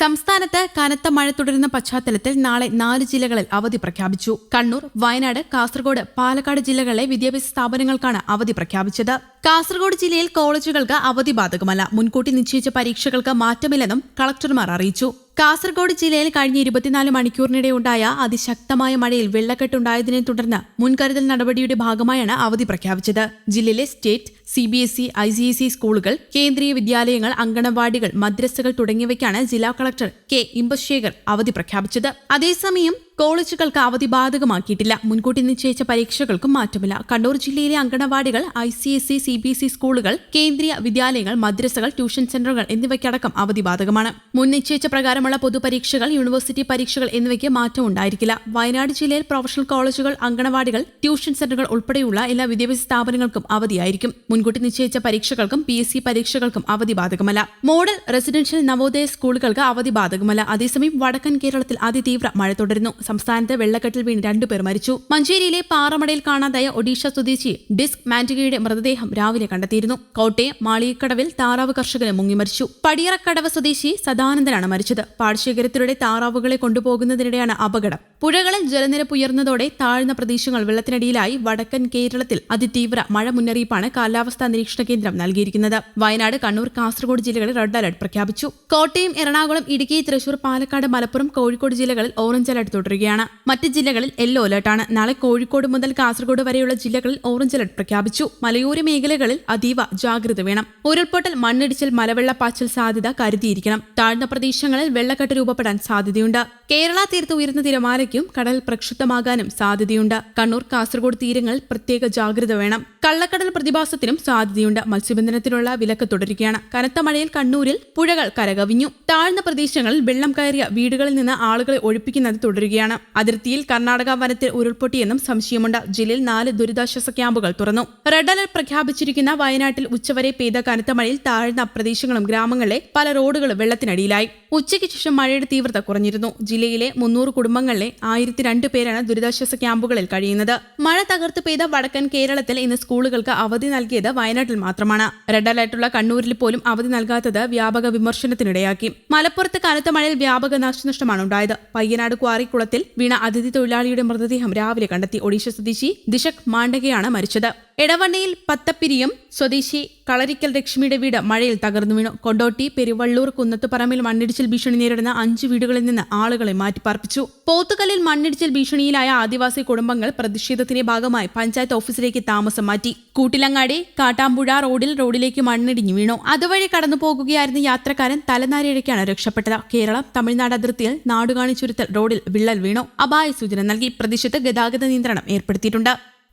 സംസ്ഥാനത്ത് കനത്ത മഴ തുടരുന്ന പശ്ചാത്തലത്തിൽ നാളെ നാല് ജില്ലകളിൽ അവധി പ്രഖ്യാപിച്ചു. കണ്ണൂർ വയനാട് കാസർഗോഡ് പാലക്കാട് ജില്ലകളിലെ വിദ്യാഭ്യാസ സ്ഥാപനങ്ങൾക്കാണ് അവധി പ്രഖ്യാപിച്ചത്. കാസർഗോഡ് ജില്ലയിൽ കോളേജുകൾക്ക് അവധി ബാധകമല്ല. മുൻകൂട്ടി നിശ്ചയിച്ച പരീക്ഷകൾക്ക് മാറ്റമില്ലെന്നും കളക്ടർമാർ അറിയിച്ചു. കാസർഗോഡ് ജില്ലയിൽ കഴിഞ്ഞ ഇരുപത്തിനാല് മണിക്കൂറിനിടെ ഉണ്ടായ അതിശക്തമായ മഴയിൽ വെള്ളക്കെട്ടുണ്ടായതിനെ തുടർന്ന് മുൻകരുതൽ നടപടിയുടെ ഭാഗമായാണ് അവധി പ്രഖ്യാപിച്ചത്. ജില്ലയിലെ state C B S E I C S E സ്കൂളുകൾ കേന്ദ്രീയ വിദ്യാലയങ്ങൾ അങ്കണവാടികൾ മദ്രസകൾ തുടങ്ങിയവയ്ക്കാണ് ജില്ലാ കളക്ടർ കെ ഇമ്പശേഖർ അവധി പ്രഖ്യാപിച്ചത്. അതേസമയം കോളേജുകൾക്ക് അവധി ബാധകമാക്കിയിട്ടില്ല മുൻകൂട്ടി നിശ്ചയിച്ച പരീക്ഷകൾക്കും മാറ്റമില്ല. കണ്ണൂർ ജില്ലയിലെ അങ്കണവാടികൾ I C S C B S E സ്കൂളുകൾ കേന്ദ്രീയ വിദ്യാലയങ്ങൾ മദ്രസകൾ ട്യൂഷൻ സെന്ററുകൾ എന്നിവയ്ക്കടക്കം അവധി ബാധകമാണ് മുൻ നിശ്ചയിച്ച പ്രകാരമുള്ള പൊതുപരീക്ഷകൾ യൂണിവേഴ്സിറ്റി പരീക്ഷകൾ എന്നിവയ്ക്ക് മാറ്റം ഉണ്ടായിരിക്കില്ല. വയനാട് ജില്ലയിൽ പ്രൊഫഷണൽ കോളേജുകൾ അങ്കണവാടികൾ ട്യൂഷൻ സെന്ററുകൾ ഉൾപ്പെടെയുള്ള എല്ലാ വിദ്യാഭ്യാസ സ്ഥാപനങ്ങൾക്കും അവധിയായിരിക്കും. മുൻകൂട്ടി നിശ്ചയിച്ച പരീക്ഷകൾക്കും പി എസ് സി പരീക്ഷകൾക്കും അവധി ബാധകമല്ല മോഡൽ റെസിഡൻഷ്യൽ നവോദയ സ്കൂളുകൾക്ക് അവധി ബാധകമല്ല അതേസമയം വടക്കൻ കേരളത്തിൽ അതിതീവ്ര മഴ തുടരുന്നു. സംസ്ഥാനത്ത് വെള്ളക്കെട്ടിൽ വീണ് രണ്ടുപേർ മരിച്ചു. മഞ്ചേരിയിലെ പാറമടയിൽ കാണാതായ ഒഡീഷ സ്വദേശി ഡിസ്ക് മാൻഡികയുടെ മൃതദേഹം രാവിലെ കണ്ടെത്തിയിരുന്നു. കോട്ടയം മാളികക്കടവിൽ താറാവ് കർഷകന് മുങ്ങി മരിച്ചു. പടിയറക്കടവ് സ്വദേശി സദാനന്ദനാണ് മരിച്ചത്. പാടശേഖരത്തിലൂടെ താറാവുകളെ കൊണ്ടുപോകുന്നതിനിടെയാണ് അപകടം. പുഴകളിൽ ജലനിരപ്പ് ഉയർന്നതോടെ താഴ്ന്ന പ്രദേശങ്ങൾ വെള്ളത്തിനടിയിലായി വടക്കൻ കേരളത്തിൽ അതിതീവ്ര മഴ മുന്നറിയിപ്പാണ് കാലാവസ്ഥാ നിരീക്ഷണ കേന്ദ്രം നൽകിയിരിക്കുന്നത്. വയനാട് കണ്ണൂർ കാസർഗോഡ് ജില്ലകളിൽ റെഡ് അലർട്ട് പ്രഖ്യാപിച്ചു. കോട്ടയം എറണാകുളം ഇടുക്കി തൃശൂർ പാലക്കാട് മലപ്പുറം കോഴിക്കോട് ജില്ലകളിൽ ഓറഞ്ച് അലർട്ട് തുടരുകയാണ്. മറ്റ് ജില്ലകളിൽ യെല്ലോ അലർട്ടാണ്. നാളെ കോഴിക്കോട് മുതൽ കാസർഗോഡ് വരെയുള്ള ജില്ലകളിൽ ഓറഞ്ച് അലർട്ട് പ്രഖ്യാപിച്ചു. മലയോര മേഖലകളിൽ അതീവ ജാഗ്രത വേണം. ഉരുൾപൊട്ടൽ മണ്ണിടിച്ചിൽ മലവെള്ള മലവെള്ളപ്പാച്ചൽ സാധ്യത കരുതിയിരിക്കണം. താഴ്ന്ന പ്രദേശങ്ങളിൽ വെള്ളക്കെട്ട് രൂപപ്പെടാൻ സാധ്യതയുണ്ട്. കേരള തീരത്ത് ഉയർന്ന തിരമാലയ്ക്കും കടൽ പ്രക്ഷുബ്ധമാകാനും സാധ്യതയുണ്ട്. കണ്ണൂർ കാസർഗോഡ് തീരങ്ങളിൽ പ്രത്യേക ജാഗ്രത വേണം. കള്ളക്കടൽ പ്രതിഭാസത്തിനും സാധ്യതയുണ്ട്. മത്സ്യബന്ധനത്തിനുള്ള വിലക്ക് തുടരുകയാണ്. കനത്ത മഴയിൽ കണ്ണൂരിൽ പുഴകൾ കരകവിഞ്ഞു. താഴ്ന്ന പ്രദേശങ്ങളിൽ വെള്ളം കയറിയ വീടുകളിൽ നിന്ന് ആളുകളെ ഒഴിപ്പിക്കുന്നത് തുടരുകയാണ്. അതിർത്തിയിൽ കർണാടക വനത്തിൽ ഉരുൾപൊട്ടിയെന്നും സംശയമുണ്ട്. ജില്ലയിൽ നാല് ദുരിതാശ്വാസ ക്യാമ്പുകൾ തുറന്നു. റെഡ് അലർട്ട് പ്രഖ്യാപിച്ചിരിക്കുന്ന വയനാട്ടിൽ ഉച്ചവരെ പെയ്ത കനത്ത മഴയിൽ താഴ്ന്ന പ്രദേശങ്ങളും ഗ്രാമങ്ങളിലെ പല റോഡുകളും വെള്ളത്തിനടിയിലായി. ഉച്ചയ്ക്ക് ശേഷം മഴയുടെ തീവ്രത കുറഞ്ഞിരുന്നു. ജില്ലയിലെ മുന്നൂറ് കുടുംബങ്ങളിലെ ആയിരത്തി രണ്ട് പേരാണ് ദുരിതാശ്വാസ ക്യാമ്പുകളിൽ കഴിയുന്നത്. മഴ തകർത്ത് പെയ്ത വടക്കൻ കേരളത്തിൽ ഇന്ന് സ്കൂളുകൾക്ക് അവധി നൽകിയത് വയനാട്ടിൽ മാത്രമാണ്. റെഡ് അലർട്ടുള്ള കണ്ണൂരിൽ പോലും അവധി നൽകാത്തത് വ്യാപക വിമർശനത്തിനിടയാക്കി. മലപ്പുറത്ത് കനത്ത മഴയിൽ വ്യാപക നാശനഷ്ടമാണ് ഉണ്ടായത്. പയ്യനാട് ക്വാറിക്കുളത്തിൽ വീണ അതിഥി തൊഴിലാളിയുടെ മൃതദേഹം രാവിലെ കണ്ടെത്തി. ഒഡീഷ സ്വദേശി ദിശക് മാണ്ഡകയാണ് മരിച്ചത്. എടവണ്ണയിൽ പത്തപ്പിരിയം സ്വദേശി കളരിക്കൽ ലക്ഷ്മിയുടെ വീട് മഴയിൽ തകർന്നു വീണു. കൊണ്ടോട്ടി പെരുവള്ളൂർ കുന്നത്തുപറമ്പിൽ മണ്ണിടിച്ചിൽ ഭീഷണി നേരിടുന്ന അഞ്ച് വീടുകളിൽ നിന്ന് ആളുകളെ മാറ്റിപ്പാർപ്പിച്ചു. പോത്തുകല്ലിൽ മണ്ണിടിച്ചിൽ ഭീഷണിയിലായ ആദിവാസി കുടുംബങ്ങൾ പ്രതിഷേധത്തിന്റെ ഭാഗമായി പഞ്ചായത്ത് ഓഫീസിലേക്ക് താമസം മാറ്റി. കൂട്ടിലങ്ങാടി കാട്ടാമ്പുഴ റോഡിൽ റോഡിലേക്ക് മണ്ണിടിഞ്ഞു വീണു. അതുവഴി കടന്നു പോകുകയായിരുന്ന യാത്രക്കാരൻ തലനാരിഴയ്ക്കാണ് രക്ഷപ്പെട്ടത്. കേരളം തമിഴ്നാട് അതിർത്തിയിൽ നാടുകാണി ചുരുത്തൽ റോഡിൽ വിള്ളൽ വീണു. അപായ സൂചന നൽകി. പ്രദേശത്ത് ഗതാഗത നിയന്ത്രണം ഏർപ്പെടുത്തിയിട്ടുണ്ട്.